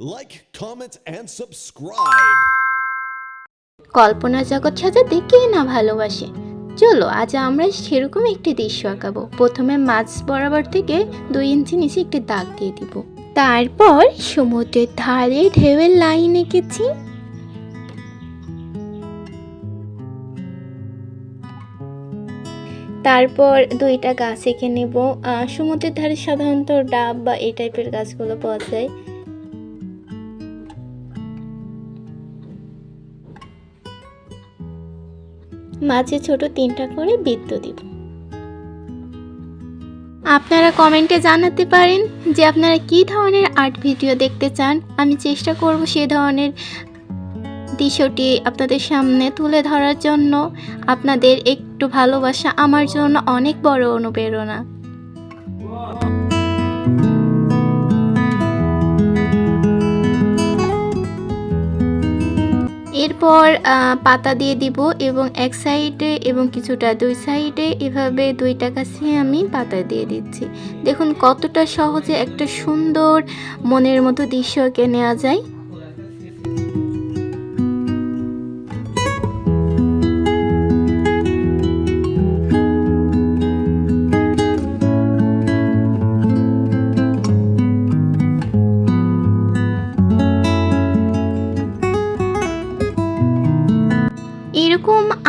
Like, comment, and subscribe. কল্পনা জগৎ সাজাতে কে না ভালোবাসে? চলো আজ আমরা সেরকম একটি দৃশ্য আঁকাবো। প্রথমে মাছ বরাবর থেকে দুই ইঞ্চি নিচে একটি দাগ দিয়ে দিব। তারপর সমুদ্রের ধারে ঢেউয়ের লাইন এঁকেছি। তারপর দুইটা গাছ এঁকে নেব। সমুদ্রের ধারে সাধারণত ডাব বা এই টাইপের গাছগুলো পাওয়া যায়। মাঝে ছোট তিনটা করে বৃত্ত দিব। আপনারা কমেন্টে জানাতে পারেন যে আপনারা কি ধরনের আর্ট ভিডিও দেখতে চান। আমি চেষ্টা করব সে ধরনের দৃশ্যটি আপনাদের সামনে তুলে ধরার জন্য। আপনাদের একটু ভালোবাসা আমার জন্য অনেক বড় অনুপ্রেরণা। এরপর পাতা দিয়ে দিব এবং এক সাইডে এবং কিছুটা, দুই সাইডে এভাবে দুইটা কাছে আমি পাতা দিয়ে দিচ্ছি। দেখুন কতটা সহজে একটা সুন্দর মনের মতো দৃশ্যকে নেওয়া যায়।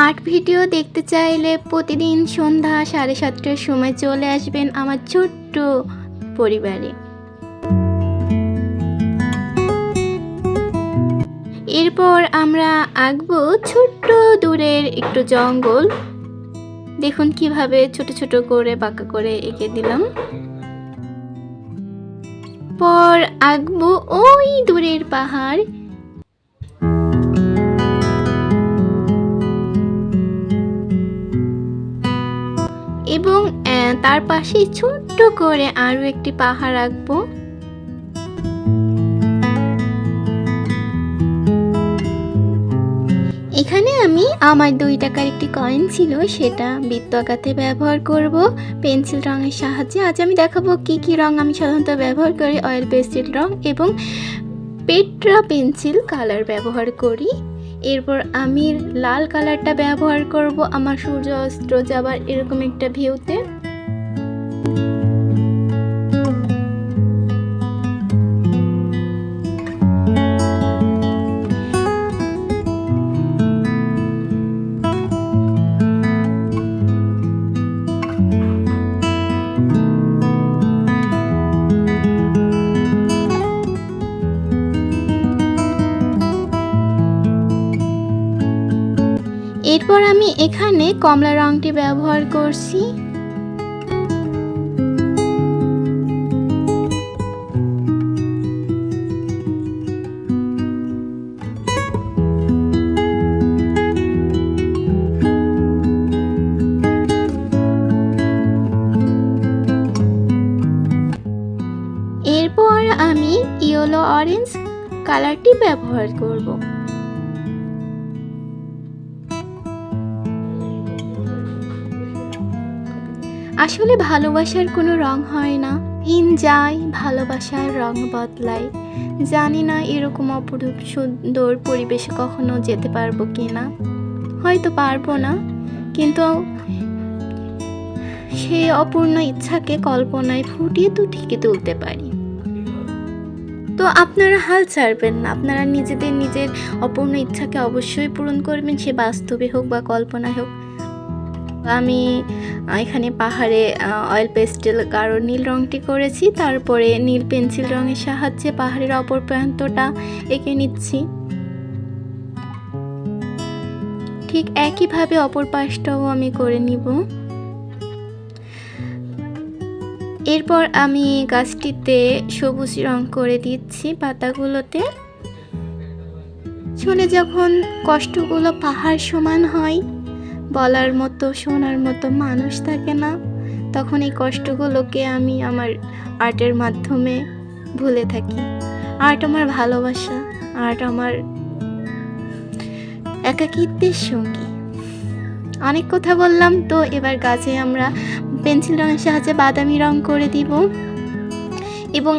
আর্ট ভিডিও দেখতে চাইলে প্রতিদিন সন্ধ্যা সাড়ে সাতটার সময় চলে আসবেন আমার ছোট্ট পরিবারে। এরপর আমরা আঁকবো ছোট্ট দূরের একটু জঙ্গল। দেখুন কীভাবে ছোট ছোট করে বাঁকা করে এঁকে দিলাম। পর আঁকবো ওই দূরের পাহাড়। এবং তার পাশে ছোট্ট করে আরও একটি পাহাড় আঁকবো এখানে আমি আমার দুই টাকার একটি কয়েন ছিল, সেটা বৃত্ত আঁকাতে ব্যবহার করব। পেন্সিল রঙের সাহায্যে আজ আমি দেখাবো কি কি রং আমি সাধারণত ব্যবহার করি। অয়েল পেস্টেল রং এবং পেট্রা পেন্সিল কালার ব্যবহার করি। এরপর আমি লাল কালারটা ব্যবহার করব আমার সূর্য অস্ত্র যাবার এরকম একটা ভিউতে। এরপর আমি এখানে কমলা রংটি ব্যবহার করছি। এরপর আমি ইয়েলো অরেঞ্জ কালারটি ব্যবহার করব। আসলে ভালোবাসার কোনো রং হয় না। দিন যায়, ভালোবাসার রং বদলায়। জানি না এরকম অপরূপ সুন্দর পরিবেশে কখনো যেতে পারব কি না হয়তো পারব না, কিন্তু সেই অপূর্ণ ইচ্ছাকে কল্পনায় ফুটিয়ে তো ঠিকই তুলতে পারি। তো আপনারা হাল ছাড়বেন না। আপনারা নিজেদের নিজের অপূর্ণ ইচ্ছাকে অবশ্যই পূরণ করবেন, সে বাস্তবে হোক বা কল্পনায় হোক। আমি এখানে পাহাড়ে অয়েল পেস্টেল গাঢ় নীল রংটি করেছি, তারপরে নীল পেন্সিল রঙের সাহায্যে পাহাড়ের অপর প্রান্তটা এঁকে নিচ্ছি। ঠিক একইভাবে অপর পাশটাও আমি করে নিব। এরপর আমি গাছটিতে সবুজ রং করে দিচ্ছি পাতাগুলোতে। শুনে যখন কষ্টগুলো পাহাড় সমান হয় বলার মতো, শোনার মতো মানুষ থাকে না। তখন এই কষ্টগুলোকে আমি আমার আর্টের মাধ্যমে ভুলে থাকি। আর্ট আমার ভালোবাসা, আর্ট আমার একাকিত্বের সঙ্গী। অনেক কথা বললাম তো, এবার গাছে আমরা পেন্সিল রঙের সাহায্যে বাদামি রং করে দিব। এবং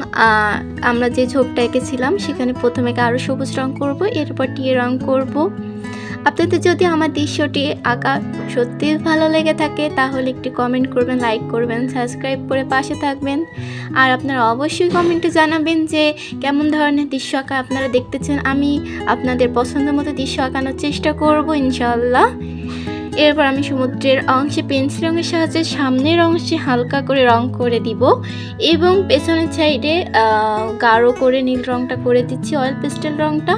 আমরা যে ঝোপটা এঁকেছিলাম, সেখানে প্রথমে আরও সবুজ রং করব, এরপর টিয়ে রং করব। আপনাদের যদি আমার দৃশ্যটি আঁকা সত্যি ভালো লেগে থাকে, তাহলে একটি কমেন্ট করবেন লাইক করবেন সাবস্ক্রাইব করে পাশে থাকবেন। আর আপনারা অবশ্যই কমেন্টে জানাবেন যে কেমন ধরনের দৃশ্য আঁকা আপনারা দেখতে চান আমি আপনাদের পছন্দ মতো দৃশ্য আঁকানোর চেষ্টা করব ইনশাল্লাহ এরপর আমি সমুদ্রের অংশে পেন্সিল রঙের সাহায্যে, সামনের অংশে হালকা করে রং করে দিব এবং পেছনের সাইডে গাঢ় করে নীল রংটা করে দিচ্ছি অয়েল পেস্টেল রংটা।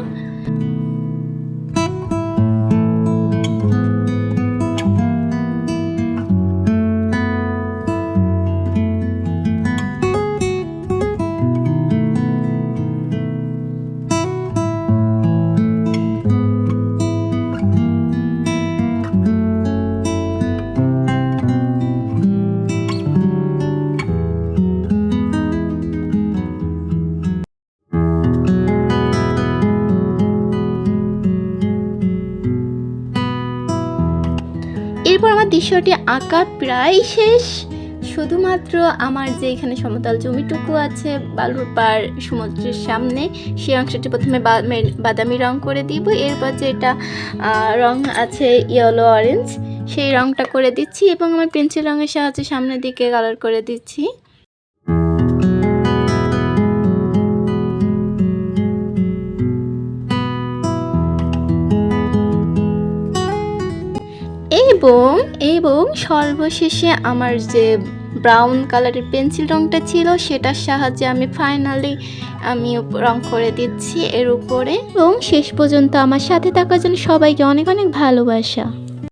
দৃশ্যটি আঁকা প্রায় শেষ। শুধুমাত্র আমার যে এখানে সমতল জমিটুকু আছে, বালুর পাড় সমুদ্রের সামনে সেই অংশটি প্রথমে বাদামি রং করে দিব। এরপর যেটা রং আছে ইয়েলো অরেঞ্জ সেই রংটা করে দিচ্ছি এবং আমার পেন্সিল রঙের সাহায্যে সামনের দিকে কালার করে দিচ্ছি। এবং এবং সর্বশেষে আমার যে ব্রাউন কালারের পেন্সিল রঙটা ছিল, সেটার সাহায্যে আমি ফাইনালি আমি রং করে দিচ্ছি এর উপরে। এবং শেষ পর্যন্ত আমার সাথে থাকার জন্য সবাইকে অনেক অনেক ভালোবাসা।